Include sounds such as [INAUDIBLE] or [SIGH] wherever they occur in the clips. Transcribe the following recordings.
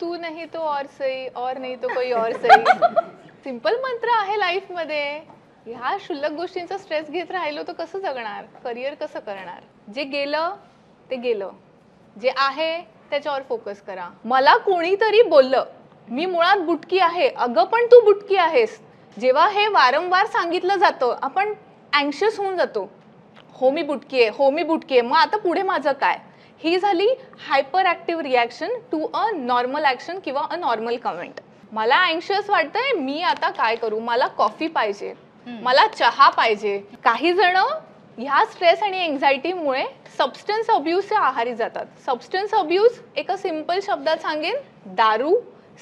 तू नाही तो और सही और नाही तो कोई और सही. सिंपल मंत्र आहे लाईफमध्ये. ह्या क्षुल्लक गोष्टींचा स्ट्रेस घेत राहिलो तर कसं जगणार? करिअर कसं करणार? जे गेलं ते गेलं. जे आहे त्याच्यावर फोकस करा. मला कोणीतरी बोललं मी मुळात बुटकी आहे. अगं पण तू बुटकी आहेस. जेव्हा हे वारंवार सांगितलं जातं आपण अँक्शियस होऊन जातो. हो मी बुटकी आहे. हो मी बुटकी आहे. मग आता पुढे माझं काय? ही झाली hyperactive reaction to a normal action किंवा अ नॉर्मल कमेंट मला अँशियस वाटतंय मी आता काय करू? मला कॉफी पाहिजे. मला चहा पाहिजे. काही जण ह्या स्ट्रेस आणि एन्झायटीमुळे सबस्टन्स अब्यूजच्या आहारी जातात. सबस्टन्स अब्यूज एका सिंपल शब्दात सांगेन दारू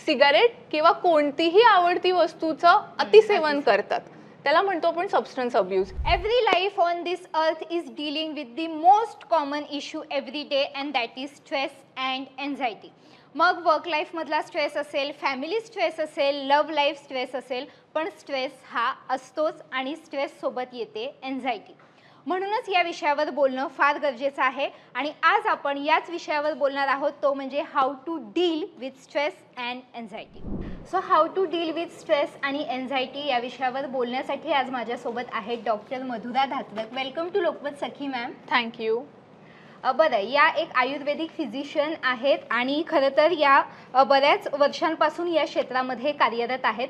सिगारेट किंवा कोणतीही आवडती वस्तूचं अतिसेवन. करतात. त्याला म्हणतो आपण substance abuse every life on this earth is dealing with the most common issue every day and that is stress and anxiety मग वर्क लाईफमधला स्ट्रेस असेल फॅमिली स्ट्रेस असेल लव्ह लाईफ स्ट्रेस असेल पण स्ट्रेस हा असतोच आणि स्ट्रेससोबत येते एन्झायटी म्हणूनच या विषयावर बोलणं फार गरजेचं आहे. आणि आज आपण याच विषयावर बोलणार आहोत तो म्हणजे how to deal with stress and anxiety so how to deal with stress आणि एन्झायटी या विषयावर बोलण्यासाठी आज माझ्यासोबत आहेत doctor Madhura Dhatrak welcome to Lokmat Sakhi ma'am thank you बरं या एक आयुर्वेदिक फिजिशियन आहेत आणि खरं तर या बऱ्याच वर्षांपासून या क्षेत्रामध्ये कार्यरत आहेत.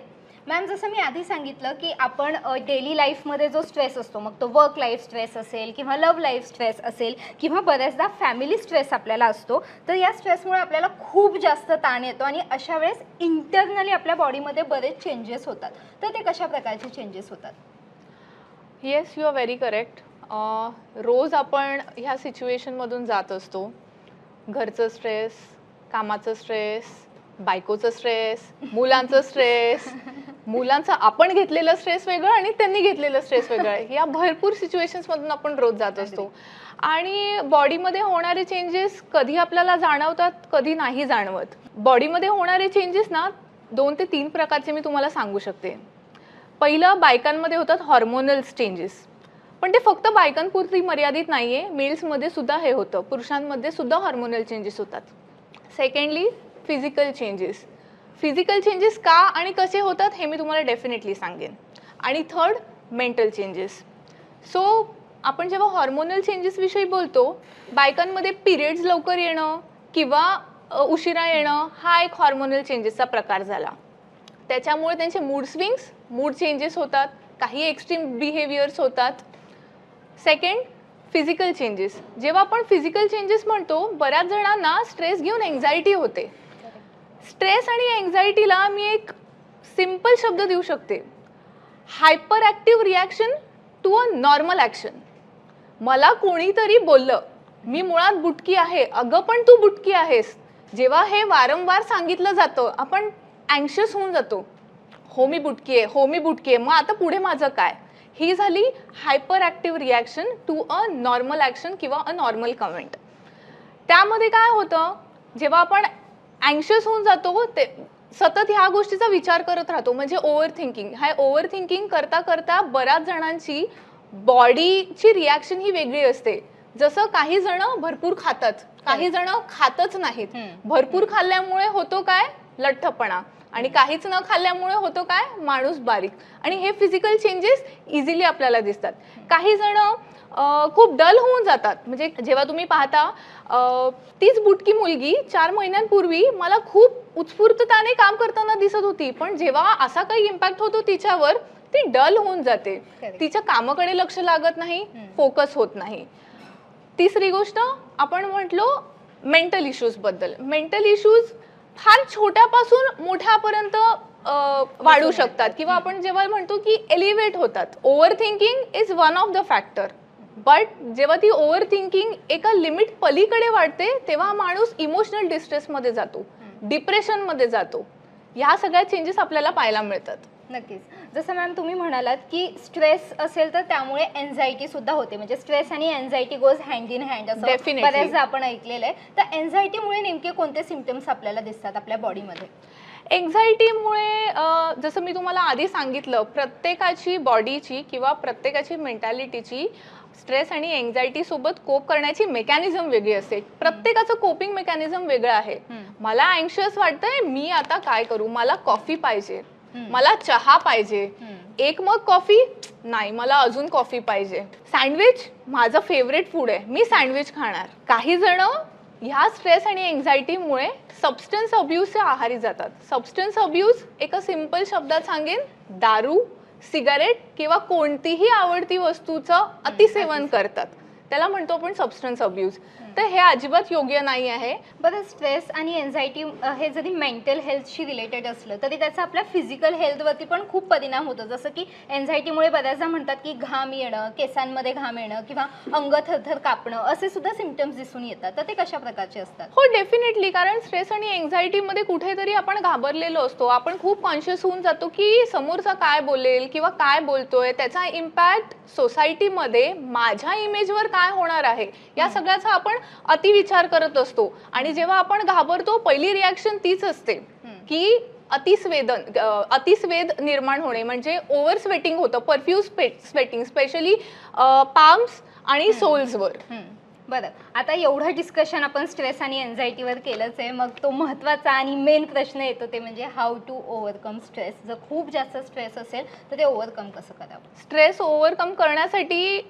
मॅम जसं मी आधी सांगितलं की आपण डेली लाईफमध्ये जो स्ट्रेस असतो मग तो वर्क लाईफ स्ट्रेस असेल किंवा लव्ह लाईफ स्ट्रेस असेल किंवा बऱ्याचदा फॅमिली स्ट्रेस आपल्याला असतो तर या स्ट्रेसमुळे आपल्याला खूप जास्त ताण येतो आणि अशा वेळेस इंटरनली आपल्या बॉडीमध्ये बरेच चेंजेस होतात. तर ते कशा प्रकारचे चेंजेस होतात? Yes you are very correct रोज आपण ह्या सिच्युएशनमधून जात असतो. घरचं स्ट्रेस कामाचं स्ट्रेस बायकोचं स्ट्रेस मुलांचं स्ट्रेस मुलांचं आपण घेतलेलं स्ट्रेस वेगळं आणि त्यांनी घेतलेलं स्ट्रेस वेगळं. [LAUGHS] या भरपूर सिच्युएशन्समधून आपण रोज जात असतो. आणि बॉडीमध्ये होणारे चेंजेस कधी आपल्याला जाणवतात कधी नाही जाणवत. बॉडीमध्ये होणारे चेंजेस ना दोन ते तीन प्रकारचे मी तुम्हाला सांगू शकते. पहिलं बायकांमध्ये होतात हॉर्मोनल चेंजेस पण ते फक्त बायकांपुरती मर्यादित नाही आहे मेल्समध्ये सुद्धा हे होतं. पुरुषांमध्ये सुद्धा हॉर्मोनल चेंजेस होतात. Secondly physical changes physical changes का आणि कसे होतात हे मी तुम्हाला डेफिनेटली सांगेन. आणि थर्ड मेंटल चेंजेस सो आपण जेव्हा हॉर्मोनल चेंजेसविषयी बोलतो बायकांमध्ये पिरियड्स लवकर येणं किंवा उशिरा येणं हा एक हॉर्मोनल चेंजेसचा प्रकार झाला. त्याच्यामुळे त्यांचे मूड स्विंग्स मूड चेंजेस होतात काही एक्स्ट्रीम बिहेवियर्स होतात. सेकंड फिजिकल चेंजेस जेव्हा आपण फिजिकल चेंजेस म्हणतो बऱ्याच जणांना स्ट्रेस घेऊन एन्झायटी होते. स्ट्रेस आणि एन्झायटीला मी एक सिंपल शब्द देऊ शकते. Hyperactive reaction to a normal action मला कोणीतरी बोललं मी मुळात बुटकी आहे. अगं पण तू बुटकी आहेस. जेव्हा हे वारंवार सांगितलं जातं आपण अँशियस होऊन जातो. हो मी बुटकी आहे. हो मी बुटकी आहे. मग आता पुढे माझं काय? ही झाली hyperactive reaction to a normal action किंवा अ नॉर्मल कमेंट त्यामध्ये काय होतं जेव्हा आपण अँशियस होऊन जातो ते सतत ह्या गोष्टीचा विचार करत राहतो. म्हणजे ओव्हर थिंकिंग हा ओव्हर थिंकिंग करता करता बऱ्याच जणांची बॉडीची रिॲक्शन ही वेगळी असते. जसं काही जण भरपूर खातात. काही जण खातच नाहीत. भरपूर खाल्ल्यामुळे होतो काय? लठ्ठपणा. आणि काहीच न खाल्ल्यामुळे होतो काय? माणूस बारीक. आणि हे फिजिकल चेंजेस इझिली आपल्याला दिसतात. काही जण खूप डल होऊन जातात. म्हणजे जेव्हा तुम्ही पाहता तीच बुटकी मुलगी चार महिन्यांपूर्वी मला खूप उत्स्फूर्तताने काम करताना दिसत होती. पण जेव्हा असा काही इम्पॅक्ट होतो तिच्यावर ती डल होऊन जाते. तिच्या कामाकडे लक्ष लागत नाही. फोकस होत नाही. तिसरी गोष्ट आपण म्हटलो मेंटल इश्यूजबद्दल. मेंटल इश्यूज फार छोट्यापासून मोठ्यापर्यंत वाढू शकतात. किंवा आपण जेव्हा म्हणतो की एलिव्हेट होतात. Overthinking is one of the factor but जेव्हा ती ओव्हर थिंकिंग एका लिमिट पलीकडे वाढते तेव्हा माणूस इमोशनल डिस्ट्रेसमध्ये जातो. डिप्रेशनमध्ये जातो. ह्या सगळ्या चेंजेस आपल्याला पाहायला मिळतात. नक्कीच. जसं मॅम तुम्ही म्हणालात की स्ट्रेस असेल तर त्यामुळे एन्झायटी सुद्धा होते. म्हणजे स्ट्रेस आणि anxiety goes hand in hand असं Definitely. बऱ्याचदा आपण ऐकलेलं आहे. तर एन्झायटीमुळे नेमके कोणते सिमटम्स आपल्याला दिसतात आपल्या बॉडीमध्ये एन्झायटीमुळे जसं मी तुम्हाला आधी सांगितलं प्रत्येकाची बॉडीची किंवा प्रत्येकाची मेंटॅलिटीची स्ट्रेस आणि एन्झायटी सोबत कोप करण्याची मेकॅनिझम वेगळी असते. प्रत्येकाचं कोपिंग मेकॅनिझम वेगळं आहे. हम्म. मला अँशियस वाटतंय मी आता काय करू? मला कॉफी पाहिजे. मला चहा पाहिजे. एक मग कॉफी? नाही मला अजून कॉफी पाहिजे. सँडविच माझं फेवरेट फूड आहे. मी सँडविच खाणार. काही जण ह्या स्ट्रेस आणि एन्झायटीमुळे सबस्टन्स अब्यूजच्या आहारी जातात. सबस्टन्स अब्यूज एका सिंपल शब्दात सांगेन दारू सिगारेट किंवा कोणतीही आवडती वस्तूचं अतिसेवन करतात. त्याला म्हणतो आपण सबस्टन्स अब्यूज तर हे अजिबात योग्य नाही आहे. बरं स्ट्रेस आणि एन्झायटी हे जरी मेंटल हेल्थशी रिलेटेड असलं तरी त्याचा आपल्या फिजिकल हेल्थवरती पण खूप परिणाम होतो. जसं की एन्झायटीमुळे बऱ्याचदा म्हणतात की घाम येणं केसांमध्ये घाम येणं किंवा अंग थरथर कापणं असे सुद्धा सिमटम्स दिसून येतात. तर ते कशा प्रकारचे असतात? हो डेफिनेटली कारण स्ट्रेस आणि एन्झायटीमध्ये कुठेतरी आपण घाबरलेलो असतो. आपण खूप कॉन्शियस होऊन जातो की समोरचा काय बोलेल किंवा काय बोलतोय त्याचा इम्पॅक्ट सोसायटीमध्ये माझ्या इमेजवर काय होणार आहे? या सगळ्याचा आपण अतिविचार करत असतो. आणि जेव्हा आपण घाबरतो पहिली रिॲक्शन तीच असते. की अतिस्वेदन अतिस्वेद निर्माण होणे म्हणजे ओव्हर स्वेटिंग होतं परफ्यूज स्वेटिंग स्पेशली पाम्स आणि सोल्सवर. बरं. आता एवढं डिस्कशन आपण स्ट्रेस आणि एन्झायटीवर केलंच आहे. मग तो महत्त्वाचा आणि मेन प्रश्न येतो ते म्हणजे हाऊ टू ओव्हरकम स्ट्रेस जर खूप जास्त स्ट्रेस असेल तर ते ओव्हरकम कसं करावं? स्ट्रेस ओव्हरकम करण्यासाठी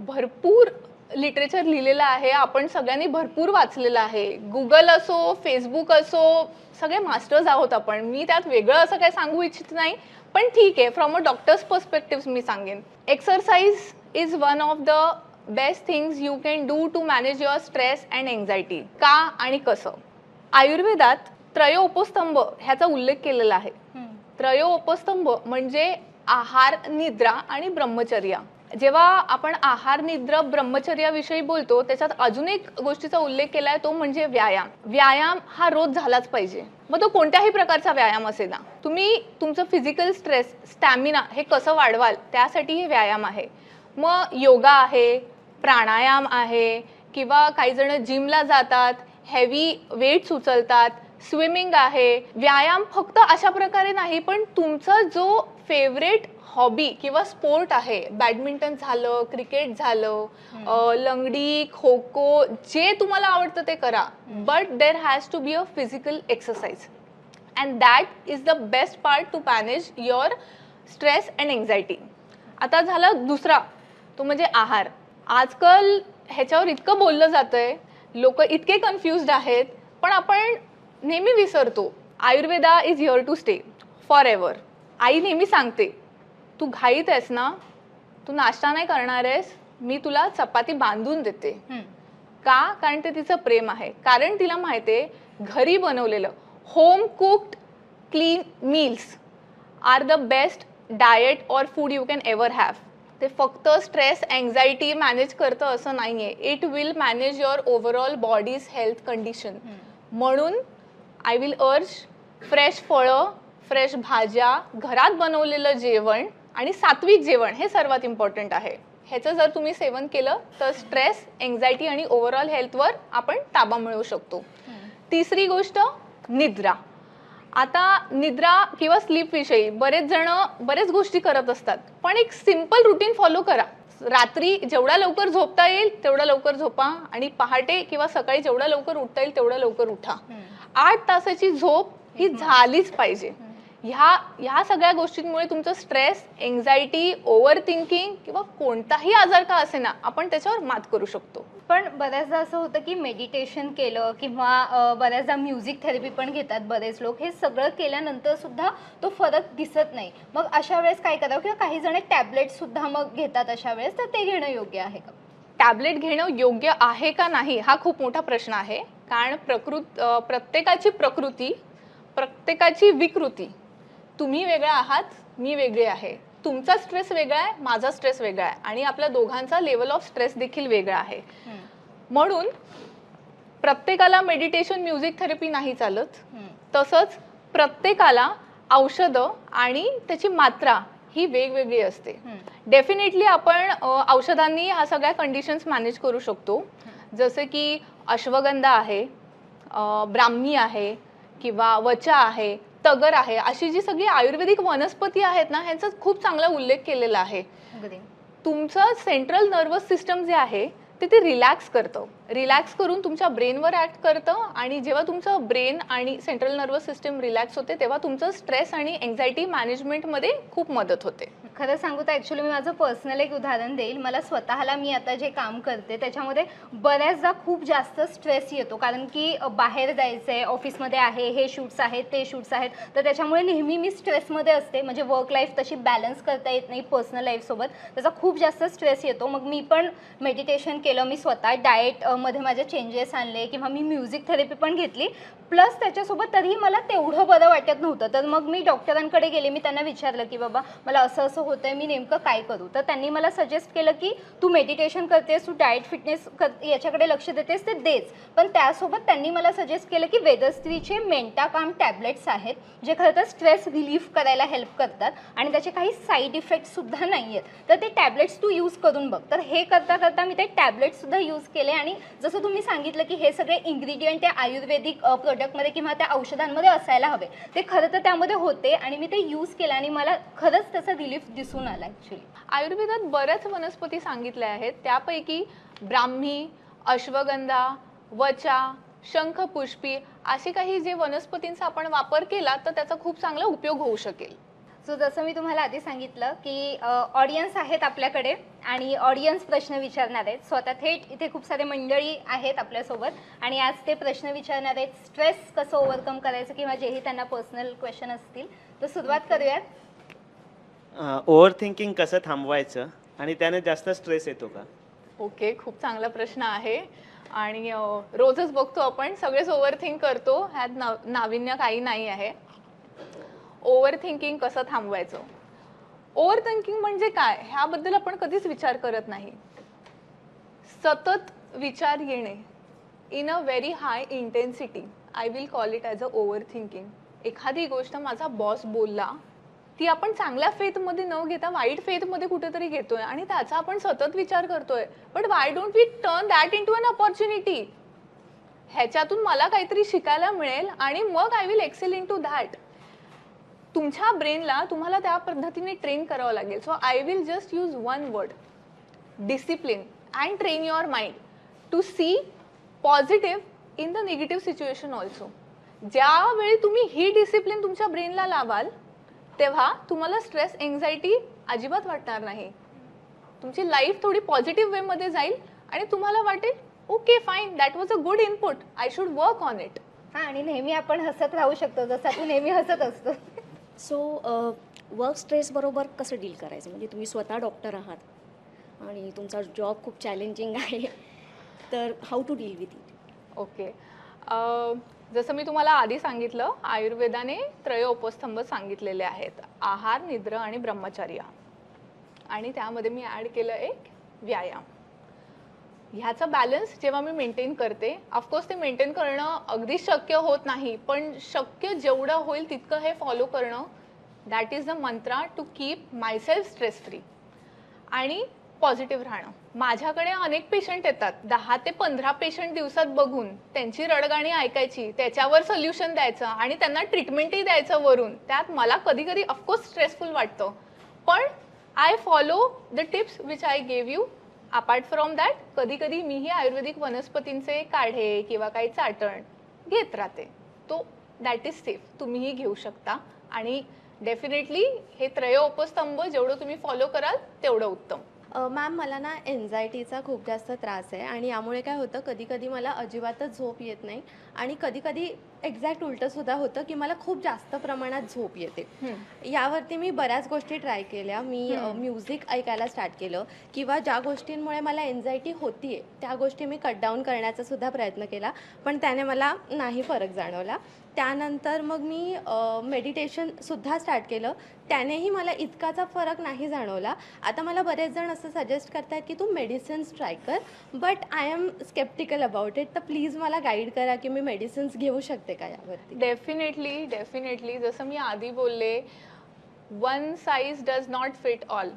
भरपूर लिटरेचर लिहिलेलं आहे आपण सगळ्यांनी भरपूर वाचलेलं आहे. गुगल असो फेसबुक असो सगळे मास्टर्स आहोत आपण. मी त्यात वेगळं असं काही सांगू इच्छित नाही. पण ठीक आहे फ्रॉम अ डॉक्टर्स पर्स्पेक्टिव्ह मी सांगेन. Exercise is one of the best things you can do to manage your stress and anxiety का आणि कसं? आयुर्वेदात त्रयो उपस्तंभ ह्याचा उल्लेख केलेला आहे. हम्म. त्रयो उपस्तंभ म्हणजे आहार निद्रा आणि ब्रह्मचर्या. जेव्हा आपण आहार निद्रा ब्रह्मचर्याविषयी बोलतो त्याच्यात अजून एक गोष्टीचा उल्लेख केला आहे तो म्हणजे व्यायाम. व्यायाम हा रोज झालाच पाहिजे. मग तो कोणत्याही प्रकारचा व्यायाम असेल ना. तुम्ही तुमचं फिजिकल स्ट्रेस स्टॅमिना हे कसं वाढवाल त्यासाठी हे व्यायाम आहे. मग योगा आहे प्राणायाम आहे किंवा काही जण जिमला जातात हेवी वेट्स उचलतात स्विमिंग आहे व्यायाम फक्त अशा प्रकारे नाही पण तुमचा जो फेवरेट हॉबी किंवा स्पोर्ट आहे बॅडमिंटन झालं क्रिकेट झालं लंगडी खो खो जे तुम्हाला आवडतं ते करा. But there has to be a physical exercise and that is the best part to manage your stress and anxiety आता झाला दुसरा तो म्हणजे आहार. आजकाल ह्याच्यावर इतकं बोललं जातंय लोक इतके कन्फ्युज्ड आहेत पण आपण नेहमी विसरतो. Ayurveda is here to stay forever आई नेहमी सांगते तू घाईत आहेस ना? तू नाश्ता नाही करणार आहेस? मी तुला चपाती बांधून देते. का? कारण ते तिचं प्रेम आहे. कारण तिला माहिती आहे घरी बनवलेलं home cooked clean meals are the best diet or food you can ever have ते फक्त स्ट्रेस अँझायटी मॅनेज करतं असं नाही आहे it will manage your overall body's health condition. म्हणून आय विल अर्ज फ्रेश फळं फ्रेश भाज्या घरात बनवलेलं जेवण आणि सात्विक जेवण हे सर्वात इम्पॉर्टंट आहे. ह्याचं जर तुम्ही सेवन केलं तर स्ट्रेस एन्झायटी आणि ओव्हरऑल हेल्थवर आपण ताबा मिळवू शकतो. तिसरी गोष्ट निद्रा. आता निद्रा किंवा स्लीपविषयी बरेच जण बरेच गोष्टी करत असतात पण एक सिंपल रुटीन फॉलो करा. रात्री जेवढ्या लवकर झोपता येईल तेवढ्या लवकर झोपा आणि पहाटे किंवा सकाळी जेवढ्या लवकर उठता येईल तेवढ्या लवकर उठा. आठ तासाची झोप ही झालीच पाहिजे. ह्या ह्या सगळ्या गोष्टींमुळे तुमचं स्ट्रेस एन्झायटी ओव्हर थिंकिंग किंवा कोणताही आजार का असेना आपण त्याच्यावर मात करू शकतो. पण बऱ्याचदा असं होतं की मेडिटेशन केलं किंवा बऱ्याचदा म्युझिक थेरपी पण घेतात बरेच लोक. हे सगळं केल्यानंतर सुद्धा तो फरक दिसत नाही. मग अशा वेळेस काय करावं? किंवा काही जण टॅबलेट सुद्धा मग घेतात अशा वेळेस. तर ते घेणं योग्य आहे का? टॅबलेट घेणं योग्य आहे का नाही? हा खूप मोठा प्रश्न आहे. कारण प्रकृत प्रत्येकाची प्रकृती प्रत्येकाची विकृती. तुम्ही वेगळा आहात मी वेगळे आहे. तुमचा स्ट्रेस वेगळा आहे माझा स्ट्रेस वेगळा आहे. आणि आपल्या दोघांचा लेवल ऑफ स्ट्रेस देखील वेगळा आहे. म्हणून प्रत्येकाला मेडिटेशन म्युझिक थेरपी नाही चालत. तसंच प्रत्येकाला औषधं आणि त्याची मात्रा ही वेगवेगळी असते. डेफिनेटली आपण औषधांनी ह्या सगळ्या कंडिशन्स मॅनेज करू शकतो. जसे की अश्वगंधा आहे ब्राह्मी आहे किंवा वचा आहे तगर आहे अशी जी सगळी आयुर्वेदिक वनस्पती आहेत ना ह्यांचा खूप चांगला उल्लेख केलेला आहे. तुमचं सेंट्रल नर्वस सिस्टम जे आहे ते ते रिलॅक्स करतं. रिलॅक्स करून तुमच्या ब्रेनवर ॲक्ट करतं आणि जेव्हा तुमचं ब्रेन आणि सेंट्रल नर्वस सिस्टम रिलॅक्स होते तेव्हा तुमचं स्ट्रेस आणि एन्झायटी मॅनेजमेंटमध्ये खूप मदत होते. खरं सांगू तर ॲक्च्युली मी माझं पर्सनल एक उदाहरण देईल. मला स्वतःला मी आता जे काम करते त्याच्यामध्ये बऱ्याचदा खूप जास्त स्ट्रेस येतो. कारण की बाहेर जायचं आहे ऑफिसमध्ये आहे हे शूट्स आहेत ते शूट्स आहेत. तर त्याच्यामुळे नेहमी मी स्ट्रेसमध्ये असते. म्हणजे वर्क लाईफ तशी बॅलन्स करता येत नाही पर्सनल लाईफसोबत त्याचा खूप जास्त स्ट्रेस येतो. मग मी पण मेडिटेशन केलं. मी स्वतः डाएटमध्ये माझे चेंजेस आणले किंवा मी म्युझिक थेरपी पण घेतली. प्लस त्याच्यासोबत तरीही मला तेवढं बरं वाटत नव्हतं. तर मग मी डॉक्टरांकडे गेले. मी त्यांना विचारलं की बाबा मला असं असं होतंय मी नेमकं काय करू? तर त्यांनी मला सजेस्ट केलं की तू मेडिटेशन करतेस तू डाएट फिटनेस कर याच्याकडे लक्ष देतेस ते देच. पण त्यासोबत त्यांनी मला सजेस्ट केलं की वेदस्त्रीचे मेंटाकाम टॅबलेट्स आहेत जे खरं तर स्ट्रेस रिलीफ करायला हेल्प करतात आणि त्याचे काही साईड इफेक्टसुद्धा नाही आहेत तर ते टॅबलेट्स तू यूज करून बघ. तर हे करता करता मी ते टॅबलेट्ससुद्धा यूज केले आणि जसं तुम्ही सांगितलं की हे सगळे इन्ग्रेडियंट त्या आयुर्वेदिक प्रोडक्टमध्ये किंवा त्या औषधांमध्ये असायला हवे. ते खरं तर त्यामध्ये होते आणि मी ते यूज केलं आणि मला खरंच त्याचा रिलीफ दिसून आला ॲक्च्युली आयुर्वेदात बऱ्याच वनस्पती सांगितल्या आहेत. त्यापैकी ब्राह्मी अश्वगंधा वचा शंखपुष्पी असे काही जे वनस्पतींचा आपण वापर केला तर त्याचा खूप चांगला उपयोग होऊ शकेल. सो जसं मी तुम्हाला आधी सांगितलं की ऑडियन्स आहेत आपल्याकडे आणि ऑडियन्स प्रश्न विचारणार आहेत. स्वतः थेट इथे खूप सारे मंडळी आहेत आपल्यासोबत आणि आज ते प्रश्न विचारणार आहेत स्ट्रेस कसं ओव्हरकम करायचं किंवा जेही त्यांना पर्सनल क्वेश्चन असतील तर सुरुवात करूयात. ओव्हर थिंकिंग कसं थांबवायचं? आणि त्याने जास्त स्ट्रेस येतो का? ओके खूप चांगला प्रश्न आहे. आणि अ, रोजच बघतो आपण सगळेच ओव्हर थिंक करतो. ह्यात नाव नाविन्य काही नाही आहे. ओव्हर थिंकिंग कसं थांबवायचं? ओव्हर थिंकिंग म्हणजे काय? ह्याबद्दल आपण कधीच विचार करत नाही. सतत विचार येणे in a very high intensity I will call it as a overthinking एखादी गोष्ट माझा बॉस बोलला ती आपण चांगल्या फेथमध्ये न घेता वाईट फेथमध्ये कुठेतरी घेतोय आणि त्याचा आपण सतत विचार करतोय. But why don't we turn that into an opportunity ह्याच्यातून मला काहीतरी शिकायला मिळेल आणि मग I will excel into that तुमच्या ब्रेनला तुम्हाला त्या पद्धतीने ट्रेन करावं लागेल. So I will just use one word discipline and train your mind to see positive in the negative situation also ज्यावेळी तुम्ही ही डिसिप्लिन तुमच्या ब्रेनला लावाल तेव्हा तुम्हाला स्ट्रेस एन्झायटी अजिबात वाटणार नाही. तुमची लाईफ थोडी पॉझिटिव्ह वेमध्ये जाईल आणि तुम्हाला वाटेल okay fine that was a good input I should work on it हां आणि नेहमी आपण हसत राहू शकतो जसा तू नेहमी हसत असतो. सो वर्क स्ट्रेसबरोबर कसं डील करायचं? म्हणजे तुम्ही स्वतः डॉक्टर आहात आणि तुमचा जॉब खूप चॅलेंजिंग आहे तर how to deal with it okay जसं मी तुम्हाला आधी सांगितलं आयुर्वेदाने त्रय उपस्तंभ सांगितलेले आहेत. आहार निद्र आणि ब्रह्मचर्य. आणि त्यामध्ये मी ॲड केलं एक व्यायाम. ह्याचा बॅलन्स जेव्हा मी मेंटेन करते ऑफकोर्स ते मेंटेन करणं अगदी शक्य होत नाही पण शक्य जेवढं होईल तितकं हे फॉलो करणं that is the mantra to keep myself stress free आणि पॉझिटिव्ह राहणं. माझ्याकडे अनेक पेशंट येतात. दहा ते पंधरा पेशंट दिवसात बघून त्यांची रडगाणी ऐकायची त्याच्यावर सोल्युशन द्यायचं आणि त्यांना ट्रीटमेंटही द्यायचं वरून. त्यात मला कधी कधी ऑफकोर्स स्ट्रेसफुल वाटतं. पण I follow the tips which I gave you apart from that कधी कधी मीही आयुर्वेदिक वनस्पतींचे काढे किंवा काही चाटण घेत राहते. तो दॅट इज सेफ तुम्हीही घेऊ शकता. आणि डेफिनेटली हे त्रयोपस्तंभ जेवढं तुम्ही फॉलो कराल तेवढं उत्तम. मॅम मला ना एन्झायटीचा खूप जास्त त्रास आहे आणि यामुळे काय होतं कधी कधी मला अजिबातच झोप येत नाही आणि कधी एक्झॅक्ट उलटंसुद्धा होतं की मला खूप जास्त प्रमाणात झोप येते. यावरती मी बऱ्याच गोष्टी ट्राय केल्या. मी. म्युझिक ऐकायला स्टार्ट केलं किंवा ज्या गोष्टींमुळे मला एन्झायटी होतीये त्या गोष्टी मी कट डाऊन करण्याचा सुद्धा प्रयत्न केला पण त्याने मला नाही फरक जाणवला. त्यानंतर मग मी मेडिटेशनसुद्धा स्टार्ट केलं. त्यानेही मला इतकाचा फरक नाही जाणवला. आता मला बरेच जण असं सजेस्ट करतायत की तू मेडिसिन्स ट्राय कर but I am sceptical about it तर प्लीज मला गाईड करा की मी मेडिसिन्स घेऊ शकते का यावरती? डेफिनेटली डेफिनेटली जसं मी आधी बोलले one size does not fit all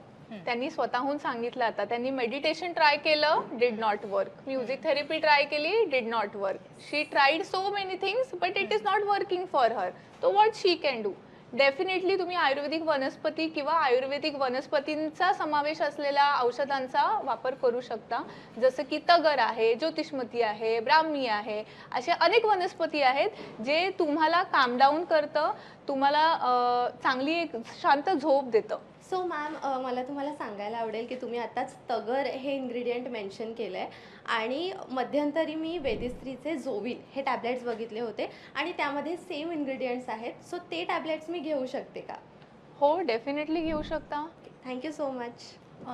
त्यांनी स्वतःहून सांगितलं आता. त्यांनी मेडिटेशन ट्राय केलं did not work music therapy try केली did not work she tried so many things but it is not working for her तो what she can do definitely तुम्ही आयुर्वेदिक वनस्पती किंवा आयुर्वेदिक वनस्पतींचा समावेश असलेल्या औषधांचा वापर करू शकता. जसं की तगर आहे ज्योतिषमती आहे ब्राह्मी आहे असे अनेक वनस्पती आहेत जे तुम्हाला काम डाऊन करतं तुम्हाला चांगली एक शांत झोप देतं. सो मॅम मला तुम्हाला सांगायला आवडेल की तुम्ही आत्ताच तगर हे इन्ग्रेडियंट मेन्शन केलं आहे आणि मध्यंतरी मी वेदिस्त्रीचे जोविल हे टॅबलेट्स बघितले होते आणि त्यामध्ये सेम इन्ग्रेडियंट्स आहेत. सो ते टॅबलेट्स मी घेऊ शकते का? हो डेफिनेटली घेऊ शकता. थँक्यू सो मच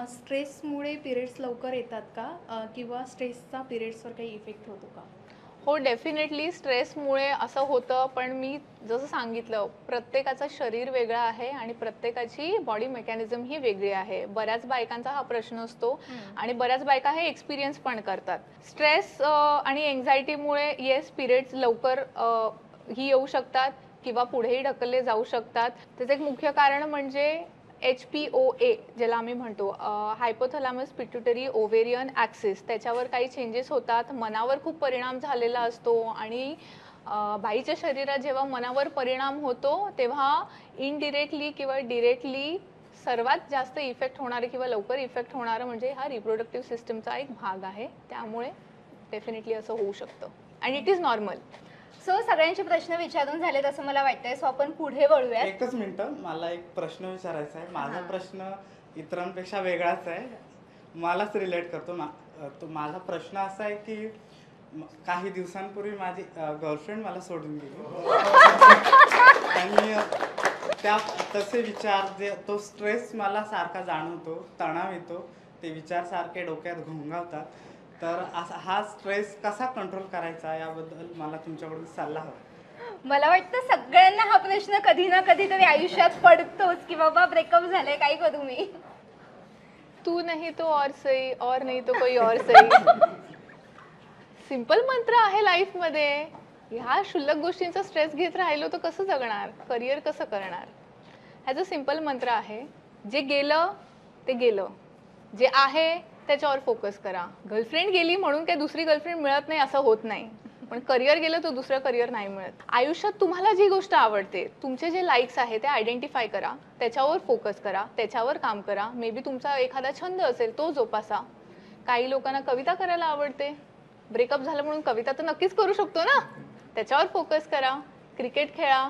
स्ट्रेसमुळे पिरियड्स लवकर येतात का? किंवा स्ट्रेसचा पिरियड्सवर काही इफेक्ट होतो का? हो डेफिनेटली स्ट्रेसमुळे असं होतं पण मी जसं सांगितलं प्रत्येकाचं शरीर वेगळं आहे आणि प्रत्येकाची बॉडी मेकॅनिझम ही वेगळी आहे. बऱ्याच बायकांचा हा प्रश्न असतो आणि बऱ्याच बायका हे एक्सपिरियन्स पण करतात. स्ट्रेस आणि एन्झायटीमुळे येस पिरियड्स लवकर ही येऊ शकतात किंवा पुढेही ढकलले जाऊ शकतात. त्याचं एक मुख्य कारण म्हणजे एच पी ओ ए ज्याला आम्ही म्हणतो हायपोथलामस पिट्युटरी ओव्हेरियन ॲक्सिस त्याच्यावर काही चेंजेस होतात. मनावर खूप परिणाम झालेला असतो आणि बाईच्या शरीरात जेव्हा मनावर परिणाम होतो तेव्हा इनडिरेक्टली किंवा डिरेक्टली सर्वात जास्त इफेक्ट होणारे किंवा लवकर इफेक्ट होणारं म्हणजे हा रिप्रोडक्टिव्ह सिस्टमचा एक भाग आहे. त्यामुळे डेफिनेटली असं होऊ शकतं. And it is normal so सगळ्यांचे प्रश्न विचारून झालेत असं मला वाटतंय. सो आपण पुढे वळूयात. एकच मिनिट मला एक प्रश्न विचारायचा आहे माझा. प्रश्न इतरांपेक्षा वेगळाच आहे. मलाच रिलेट करतो. मा तो माझा प्रश्न असा आहे की काही दिवसांपूर्वी माझी गर्लफ्रेंड मला सोडून गेली. [LAUGHS] आणि त्या तसे विचार जे तो स्ट्रेस मला सारखा जाणवतो तणाव येतो ते विचार सारखे डोक्यात घोंगावतात तर असा हा स्ट्रेस कसा कंट्रोल करायचा याबद्दल मला तुमच्याकडून सल्ला हवा. मला वाटतं सगळ्यांना हा प्रश्न कधी ना कधी तरी आयुष्यात पडतोच की बाबा ब्रेकअप झालंय काय करू मी तू नहीं तो और सही और नहीं तो कोई और सही सिंपल मंत्र आहे लाईफमध्ये ह्या क्षुल्लक गोष्टींचा स्ट्रेस घेत राहिलो तर कसं जगणार? करिअर कसं करणार? ह्याचं सिंपल मंत्र आहे जे गेलं ते गेलं. जे आहे त्याच्यावर फोकस करा. गर्लफ्रेंड गेली म्हणून काही दुसरी गर्लफ्रेंड मिळत नाही असं होत नाही. पण करिअर गेलं तर दुसरं करिअर नाही मिळत. आयुष्यात तुम्हाला जी गोष्ट आवडते तुमचे जे लाईक्स आहे ते आयडेंटिफाय करा. त्याच्यावर फोकस करा. त्याच्यावर काम करा. मे बी तुमचा एखादा छंद असेल तो जोपासा. काही लोकांना कविता करायला आवडते. ब्रेकअप झालं म्हणून कविता तर नक्कीच करू शकतो ना? त्याच्यावर फोकस करा. क्रिकेट खेळा.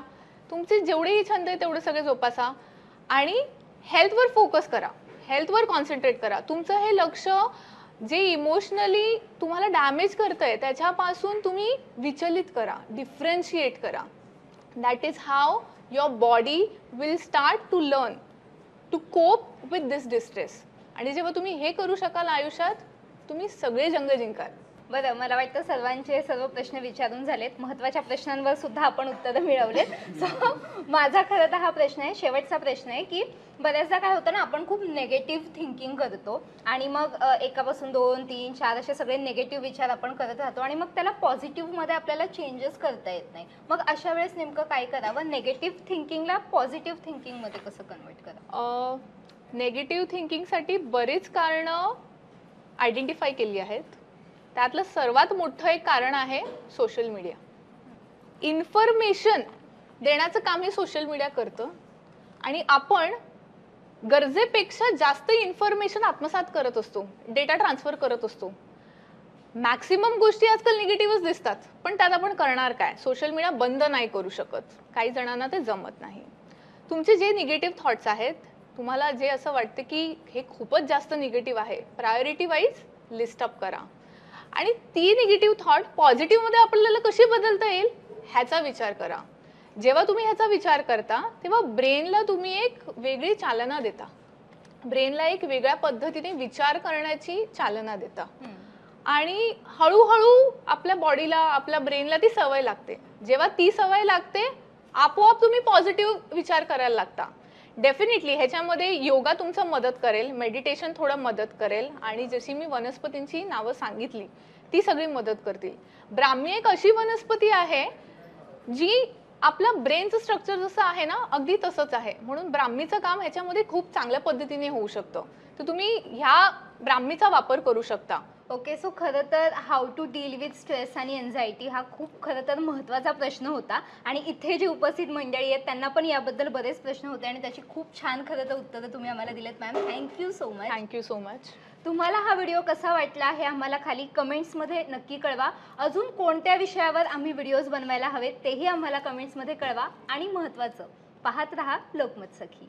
तुमचे जेवढेही छंद आहे तेवढे सगळे जोपासा. आणि हेल्थवर फोकस करा. हेल्थवर कॉन्सन्ट्रेट करा. तुमचं हे लक्ष जे इमोशनली तुम्हाला डॅमेज करतंय त्याच्यापासून तुम्ही विचलित करा डिफरन्शिएट करा. That is how your body will start to learn to cope with this distress आणि जेव्हा तुम्ही हे करू शकाल आयुष्यात तुम्ही सगळे जंग जिंकाल. बरं मला वाटतं सर्वांचे सर्व प्रश्न विचारून झालेत. महत्त्वाच्या प्रश्नांवर सुद्धा आपण उत्तरं मिळवलेत. [LAUGHS] सो माझा खरं तर हा प्रश्न आहे शेवटचा प्रश्न आहे की बऱ्याचदा काय होतं ना आपण खूप नेगेटिव्ह थिंकिंग करतो आणि मग एकापासून दोन तीन चार असे सगळे नेगेटिव्ह विचार आपण करत राहतो आणि मग त्याला पॉझिटिव्हमध्ये आपल्याला चेंजेस करता येत नाही. मग अशा वेळेस नेमकं काय करावं? नेगेटिव्ह थिंकिंगला पॉझिटिव्ह थिंकिंगमध्ये कसं कन्वर्ट करावं? नेगेटिव्ह थिंकिंगसाठी बरीच कारणं आयडेंटिफाय केली आहेत. त्यातलं सर्वात मोठं एक कारण आहे सोशल मीडिया इन्फॉर्मेशन देण्याचं काम हे सोशल मीडिया करतं. आणि आपण गरजेपेक्षा जास्त इन्फॉर्मेशन आत्मसात करत असतो डेटा ट्रान्सफर करत असतो. मॅक्सिमम गोष्टी आजकाल निगेटिव्हच दिसतात पण त्यात आपण करणार काय? सोशल मीडिया बंद नाही करू शकत. काही जणांना ते जमत नाही. तुमचे जे निगेटिव्ह थॉट्स आहेत तुम्हाला जे असं वाटतं की हे खूपच जास्त निगेटिव्ह आहे प्रायोरिटी वाईज लिस्ट अप करा. आणि ती निगेटिव्ह थॉट पॉझिटिव्हमध्ये आपल्याला कशी बदलता येईल? ह्याचा विचार करा. जेव्हा तुम्ही ह्याचा विचार करता तेव्हा ब्रेनला तुम्ही एक वेगळी चालना देता. ब्रेनला एक वेगळ्या पद्धतीने विचार करण्याची चालना देता. आणि हळूहळू आपल्या बॉडीला आपल्या ब्रेनला ती सवय लागते. जेव्हा ती सवय लागते आपोआप तुम्ही पॉझिटिव्ह विचार करायला लागता. डेफिनेटली ह्याच्यामध्ये योगा तुमचं मदत करेल मेडिटेशन थोडं मदत करेल आणि जशी मी वनस्पतींची नावं सांगितली ती सगळी मदत करतील. ब्राह्मी एक अशी वनस्पती आहे जी आपलं ब्रेनचं स्ट्रक्चर जसं आहे ना अगदी तसंच आहे. म्हणून ब्राह्मीचं काम ह्याच्यामध्ये खूप चांगल्या पद्धतीने होऊ शकतं. तर तुम्ही ह्या ब्राह्मीचा वापर करू शकता. ओके सो खरं तर how to deal with stress आणि एन्झायटी हा खूप खरं तर महत्त्वाचा प्रश्न होता. आणि इथे जी उपस्थित मंडळी आहेत त्यांना पण याबद्दल बरेच प्रश्न होते आणि त्याची खूप छान खरं तर उत्तरं तुम्ही आम्हाला दिलेत ma'am thank you so much thank you so much तुम्हाला हा व्हिडिओ कसा वाटला हे आम्हाला खाली कमेंट्समध्ये नक्की कळवा. अजून कोणत्या विषयावर आम्ही व्हिडिओज बनवायला हवेत तेही आम्हाला कमेंट्समध्ये कळवा. आणि महत्त्वाचं पाहत रहा लोकमत सखी.